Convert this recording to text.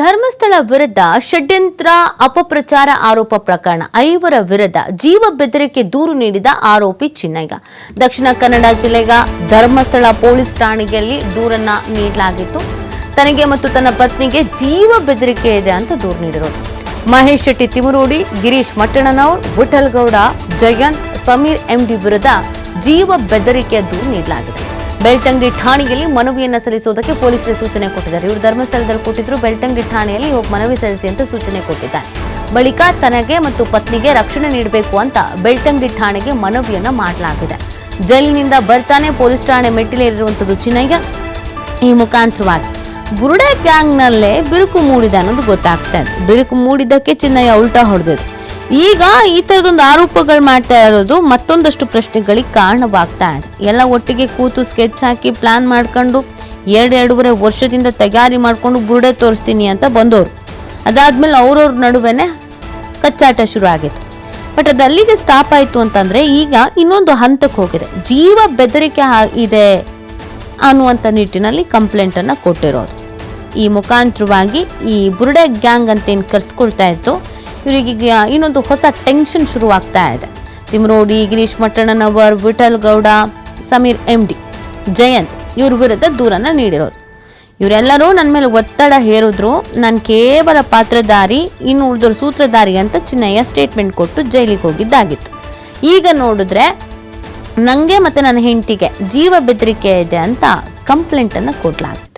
ಧರ್ಮಸ್ಥಳ ವಿರುದ್ಧ ಷಡ್ಯಂತ್ರ ಅಪಪ್ರಚಾರ ಆರೋಪ ಪ್ರಕರಣ. ಐವರ ವಿರುದ್ಧ ಜೀವ ಬೆದರಿಕೆ ದೂರು ನೀಡಿದ ಆರೋಪಿ ಚಿನ್ನಯ್ಯ. ದಕ್ಷಿಣ ಕನ್ನಡ ಜಿಲ್ಲೆಯ ಧರ್ಮಸ್ಥಳ ಪೊಲೀಸ್ ಠಾಣೆಯಲ್ಲಿ ದೂರನ್ನ ನೀಡಲಾಗಿತ್ತು. ತನಗೆ ಮತ್ತು ತನ್ನ ಪತ್ನಿಗೆ ಜೀವ ಬೆದರಿಕೆ ಇದೆ ಅಂತ ದೂರು ನೀಡಿರೋದು. ಮಹೇಶ್ ಶೆಟ್ಟಿ ತಿಮುರೋಡಿ ಗಿರೀಶ್ ಮಟ್ಟಣ್ಣನವರ್, ವಿಠಲ್ಗೌಡ, ಜಯಂತ್, ಸಮೀರ್ ಎಂಡಿ ವಿರುದ್ಧ ಜೀವ ಬೆದರಿಕೆ ದೂರು ನೀಡಲಾಗಿದೆ. ಬೆಳ್ತಂಗಡಿ ಠಾಣೆಯಲ್ಲಿ ಮನವಿಯನ್ನು ಸಲ್ಲಿಸುವುದಕ್ಕೆ ಪೊಲೀಸರು ಸೂಚನೆ ಕೊಟ್ಟಿದ್ದಾರೆ. ಇವರು ಧರ್ಮಸ್ಥಳದಲ್ಲಿ ಕೊಟ್ಟಿದ್ರು, ಬೆಳ್ತಂಗಡಿ ಠಾಣೆಯಲ್ಲಿ ಹೋಗಿ ಮನವಿ ಸಲ್ಲಿಸಿ ಅಂತ ಸೂಚನೆ ಕೊಟ್ಟಿದ್ದಾರೆ. ಬಳಿಕ ತನಗೆ ಮತ್ತು ಪತ್ನಿಗೆ ರಕ್ಷಣೆ ನೀಡಬೇಕು ಅಂತ ಬೆಳ್ತಂಗಡಿ ಠಾಣೆಗೆ ಮನವಿಯನ್ನು ಮಾಡಲಾಗಿದೆ. ಜೈಲಿನಿಂದ ಬರ್ತಾನೆ ಪೊಲೀಸ್ ಠಾಣೆ ಮೆಟ್ಟಿಲೇರಿರುವಂಥದ್ದು ಚಿನ್ನಯ್ಯ. ಈ ಮುಖಾಂತರವಾಗಿ ಬುರುಡೆ ಗ್ಯಾಂಗ್ನಲ್ಲೇ ಬಿರುಕು ಮೂಡಿದೆ ಅನ್ನೋದು ಗೊತ್ತಾಗ್ತಾ ಇದೆ. ಬಿರುಕು ಮೂಡಿದ್ದಕ್ಕೆ ಚಿನ್ನಯ್ಯ ಉಲ್ಟಾ ಹೊಡೆದಿದ್ದು ಈಗ ಈ ಥರದೊಂದು ಆರೋಪಗಳು ಮಾಡ್ತಾ ಇರೋದು ಮತ್ತೊಂದಷ್ಟು ಪ್ರಶ್ನೆಗಳಿಗೆ ಕಾರಣವಾಗ್ತಾ ಇದೆ. ಎಲ್ಲ ಒಟ್ಟಿಗೆ ಕೂತು ಸ್ಕೆಚ್ ಹಾಕಿ ಪ್ಲಾನ್ ಮಾಡ್ಕೊಂಡು ಎರಡು ಎರಡೂವರೆ ವರ್ಷದಿಂದ ತಯಾರಿ ಮಾಡ್ಕೊಂಡು ಬುರುಡೆ ತೋರಿಸ್ತೀನಿ ಅಂತ ಬಂದವರು ಅದಾದ್ಮೇಲೆ ಅವ್ರವ್ರ ನಡುವೆನೆ ಕಚ್ಚಾಟ ಶುರು ಆಗಿತ್ತು. ಬಟ್ ಅದು ಅಲ್ಲಿಗೆ ಸ್ಟಾಪ್ ಆಯಿತು ಅಂತಂದ್ರೆ ಈಗ ಇನ್ನೊಂದು ಹಂತಕ್ಕೆ ಹೋಗಿದೆ. ಜೀವ ಬೆದರಿಕೆ ಇದೆ ಅನ್ನುವಂಥ ನಿಟ್ಟಿನಲ್ಲಿ ಕಂಪ್ಲೇಂಟನ್ನು ಕೊಟ್ಟಿರೋದು. ಈ ಮುಖಾಂತರವಾಗಿ ಈ ಬುರುಡೆ ಗ್ಯಾಂಗ್ ಅಂತ ಕರೆಸ್ಕೊಳ್ತಾ ಕರ್ಸ್ಕೊಳ್ತಾ ಇತ್ತು ಇವರಿಗೆ ಇನ್ನೊಂದು ಹೊಸ ಟೆನ್ಷನ್ ಶುರುವಾಗ್ತಾ ಇದೆ. ತಿಮ್ರೋಡಿ, ಗಿರೀಶ್ ಮಟ್ಟಣ್ಣನವರ್, ವಿಠಲ್ ಗೌಡ, ಸಮೀರ್ ಎಂ ಡಿ ಜಯಂತ್ ಇವ್ರ ವಿರುದ್ಧ ದೂರನ್ನ ನೀಡಿರೋದು. ಇವರೆಲ್ಲರೂ ನನ್ನ ಮೇಲೆ ಒತ್ತಡ ಹೇರಿದ್ರು. ನಾನು ಕೇವಲ ಪಾತ್ರಧಾರಿ, ಇನ್ನು ಉಳಿದವರು ಸೂತ್ರಧಾರಿ ಅಂತ ಚಿನ್ನಯ್ಯ ಸ್ಟೇಟ್ಮೆಂಟ್ ಕೊಟ್ಟು ಜೈಲಿಗೆ ಹೋಗಿದ್ದಾಗಿತ್ತು. ಈಗ ನೋಡಿದ್ರೆ ನನಗೆ ಮತ್ತು ನನ್ನ ಹೆಂಡತಿಗೆ ಜೀವ ಬೆದರಿಕೆ ಇದೆ ಅಂತ ಕಂಪ್ಲೇಂಟನ್ನು ಕೊಡಲಾಗಿದೆ